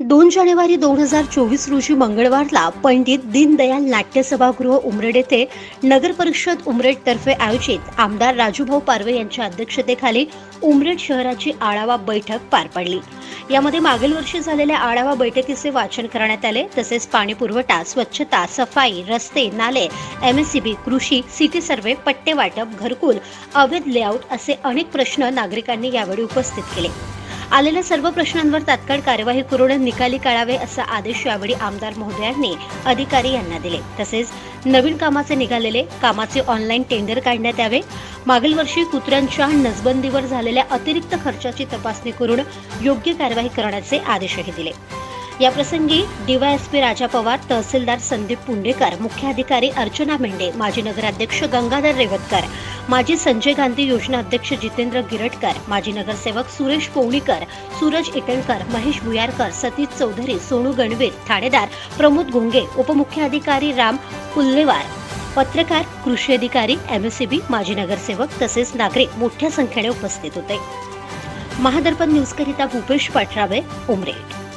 दोन जानेवारी दोन हजार चोवीस रोजी मंगळवारला पंडित दीनदयाल नाट्य सभागृह उमरेड येथे नगर परिषद उमरेड तर्फे आयोजित आमदार राजूभाऊ पारवे यांच्या अध्यक्षतेखाली उमरेड शहराची आढावा बैठक पार पडली. यामध्ये मागील वर्षी झालेल्या आढावा बैठकीचे वाचन करण्यात आले तसेच पाणी पुरवठा स्वच्छता सफाई रस्ते नाले एमएससीबी कृषी सिटी सर्वे पट्टे वाटप घरकुल अवैध लेआउट असे अनेक प्रश्न नागरिकांनी यावेळी उपस्थित केले. आलेल्या सर्व प्रश्नांवर तात्काळ कार्यवाही करून निकाली काढावे असा आदेश यावेळी आमदार महोदयांनी अधिकारी यांना दिले. तसेच नवीन कामाचे निघालेले कामाचे ऑनलाईन टेंडर काढण्यात यावे. मागील वर्षी कुत्र्यांच्या नसबंदीवर झालेल्या अतिरिक्त खर्चाची तपासणी करून योग्य कार्यवाही करण्याचे आदेशही दिले. याप्रसंगी डीवायएसपी राजा पवार तहसीलदार संदीप पुंडेकर मुख्याधिकारी अर्चना मेंढे माजी नगराध्यक्ष गंगाधर रेवतकर माजी संजय गांधी योजना अध्यक्ष जितेंद्र गिरटकर माजी नगरसेवक सुरेश पोवणीकर सूरज इटणकर महेश भुयारकर सतीश चौधरी सोनू गणवीर ठाणेदार प्रमोद घोंगे उपमुख्याधिकारी राम पुल्लेवार पत्रकार कृषी अधिकारी एमएससीबी माजी नगरसेवक तसेच नागरिक मोठ्या संख्येने उपस्थित होते. महादर्पण न्यूजकरिता भूपेश पाठराबे उमरेड